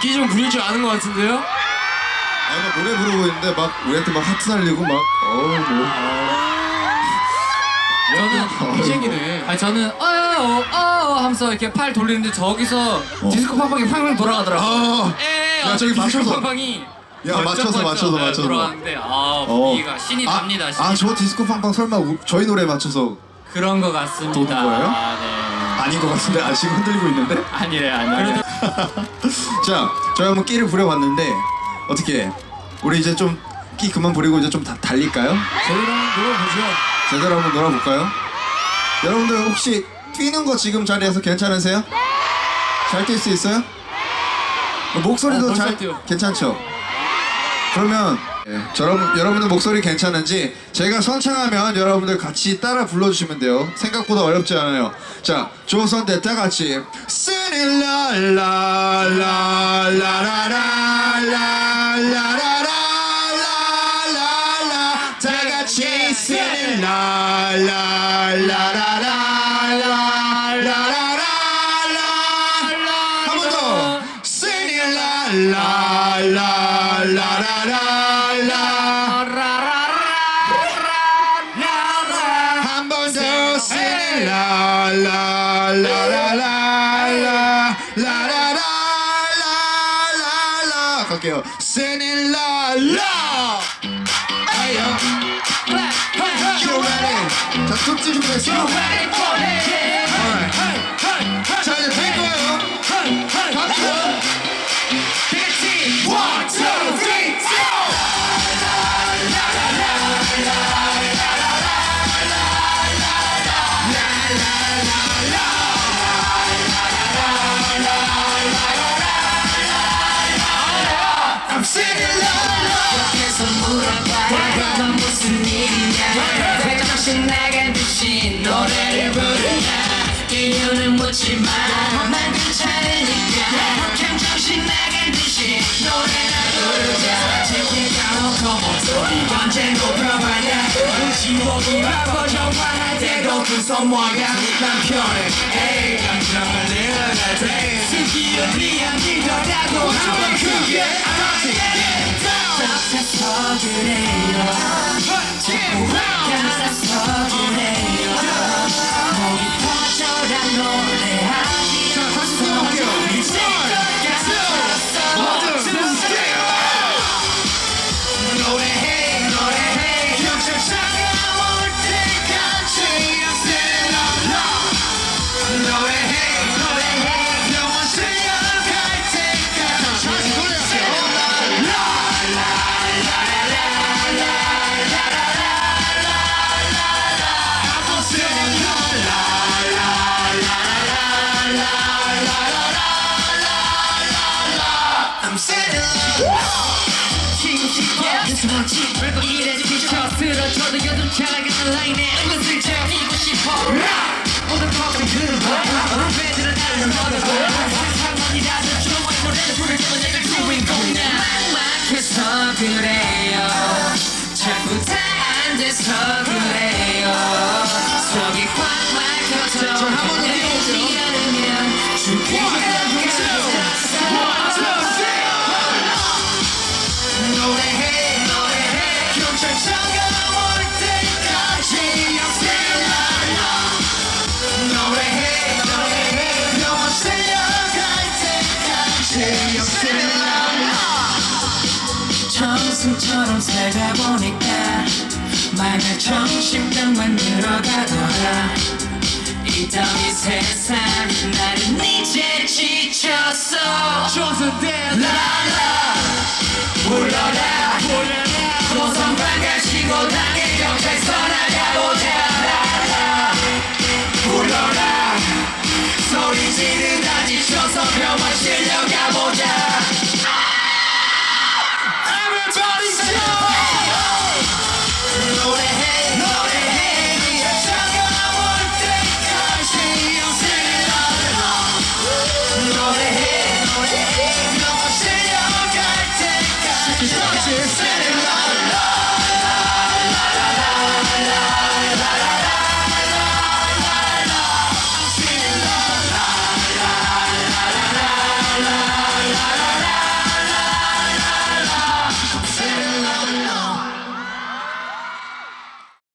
기좀 부릴 줄 아는 것 같은데요? 아니 막 노래 부르고 있는데 막 우리한테 막 하트 날리고 막 어우 뭐 저는 희생이네. 아니 저는 어어 어 하면서 이렇게 팔 돌리는데 저기서 디스코 팡팡이 팡팡 돌아가더라고. 아, 에, 야, 저기 디스코 맞춰서. 팡팡이 야, 맞춰서, 맞춰서, 네, 맞춰서. 돌아가는데 아 어. 분위기가 신이 아, 납니다. 신이. 아, 저 디스코 팡팡 설마 우, 저희 노래에 맞춰서 그런 거 같습니다. 도는 거예요? 아, 네. 아닌 것 같은데 아 지금 흔들리고 있는데 아니래 아니래. 자 저희 한번 끼를 부려봤는데 어떻게 우리 이제 좀 끼 그만 부리고 이제 좀 다, 달릴까요? 저희랑 놀아보죠. 제대로 한번 놀아볼까요? 여러분들 혹시 뛰는 거 지금 자리에서 괜찮으세요? 잘 뛸 수 있어요? 어, 목소리도 어, 벌써 잘 뛰어. 괜찮죠? 그러면 예, 여러분 여러분들 목소리 괜찮은지 제가 선창하면 여러분들 같이 따라 불러주시면 돼요. 생각보다 어렵지 않아요. 자 조선대 다 같이 스릴라라라라라라라 라라라 라라라 갈게요 Singing la la Ayo Clap, clap, you ready 자, 톱질 준비했어 You ready for it 신 나간 듯이 노래를 부르냐 이유는 묻지마 난 괜찮으니까. 그냥 정신 나간 듯이 노래나 부르자. 제기가 놓고 목소리 언제 높여봐야. 정화할 때도 두손 모아 난 편해 에이 감정을 내려가 돼 스키어 니야 니더라고 한번 크게 자꾸 감싸서 그래요 Rock. 이래 지쳐 쓰러져도 요즘 잘 나가는 라인에 은근슬쩍 뛰고 싶어. 모든 법은 그런 거야 배들은 나를 뻗어봐 상상만이라도 좋아해 노래를 부를 때만 내가 주인공이야. 막막해서 그래 사슴처럼 살다 보니까 만약 정신병만 늘어가더라. 이더이 세상 나는 이제 지쳤어. 조선대 라라. 불러라. 불러라. 조선